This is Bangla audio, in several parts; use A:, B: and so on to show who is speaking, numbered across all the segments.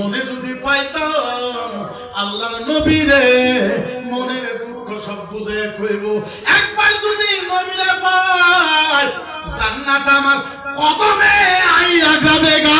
A: মনে যদি পাইতাম, আল্লাহর নবীরে মনের দুঃখ সব বুঝে কইব। একবার যদি নবীরে পাই, জান্নাত আমার কদমে আইয়া যাবে গা।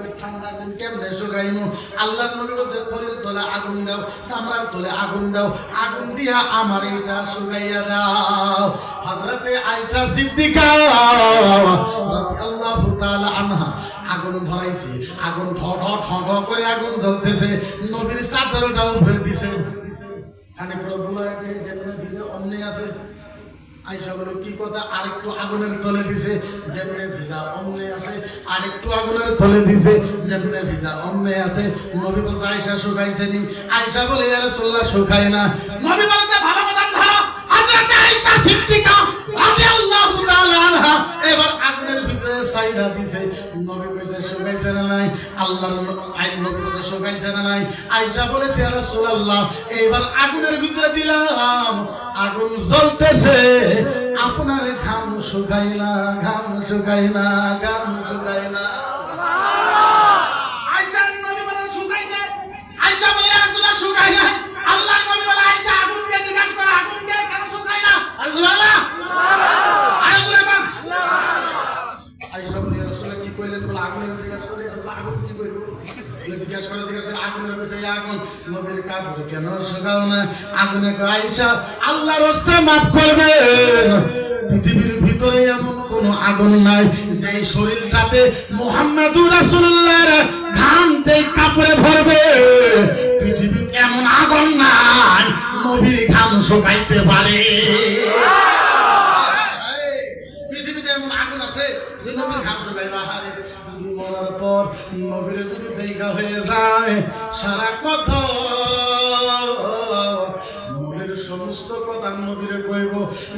A: কেমনে শুকাইমু? আল্লাহর নবী বলছে শরীর তলে আগুন দাও চামড়ার তোলে আগুন দাও, আগুন দিয়া আমার এটা শুকাইয়া দাও। হযরতে আয়েশা সিদ্দিকা রাদিয়াল্লাহু তাআলা আনহা আগুন ধরাইছে, আগুন ঢ ঢ করে আগুন জ্বলতেছে, নবীর চাদরটা উপরে দিছে। খানে পুরো দিয়ে যেমন ভিজে অমনি আছে আইসা বলো, কি কথা? আরেকটু আগুনের তলে দিছে, যেমনে ভিজা অমনে আছে। আরেকটু আগুনের তলে দিছে, যেমনে ভিজা অমনে আছে। নবী বলছে আয়সা শুকাইছে নি আয়সা বলে ইয়া সোল্লা শুকায় না। নবী বলছে ভালো মতন ধরো হযরত আয়সা সিদ্দিকা রাদিয়াল্লাহু সাইরা দিছে। নবী কইছে, সবাই জানা নাই? আল্লাহর আইন নবী কইছে সবাই জানা নাই। আয়েশা বলেছে রাসূলুল্লাহ এবার আগুনের ভিতরে দিলাম। আগুন জ্বলতেছে। আপনার ঘাম শুকাইলা, ঘাম শুকাই না ঘাম শুকাই পৃথিবীর ভিতরে এমন কোন আগুন নাই যে শরীরটাতে মোহাম্মদুর রাসূলুল্লাহর ঘামতে কাপড়ে ভরবে। পৃথিবীর এমন আগুন নাই, নবীর ঘাম শুকাইতে পারে পৃথিবীতে এমন আগুন আছে যে নবীর ঘাম শুকাইবে আহারে নবী মরার পর নবীর যদি দেখা হয়ে যায় সারা কথা মনের সমস্ত কথা নবীরে কইব,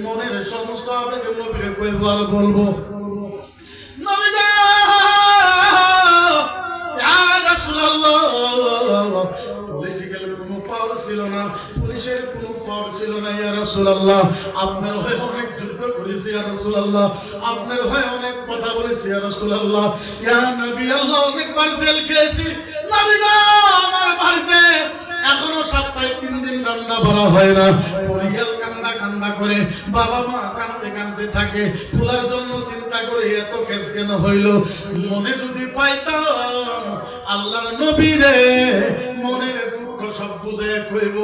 A: মনের সমস্ত আবেগ নবীরে কইব আর বলব পলিটিক্যাল কোনো পাওয়ার ছিল না, পুলিশের কোনো পাওয়ার ছিল না, ইয়া রাসূলুল্লাহ। আপনার হয়ে অনেক আপনার হয়ে অনেক কথা বলেছি নবী, আল্লাহ নবী এখনও সপ্তাহে তিন দিন রান্না করা হয় না। পরিয়াল কান্না কান্না করে, বাবা মা কাঁদতে কাঁদতে থাকে। তোলার জন্য চিন্তা করে এত খেস কেন হইল? মনে যদি পাইতাম, আল্লাহর নবীরে মনের দুঃখ সব বুঝে কইব।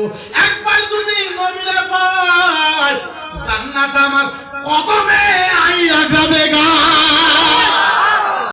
A: একবার যদি নবীরে পাই জান্নাত আমার কদমে আইয়া গাবে গা?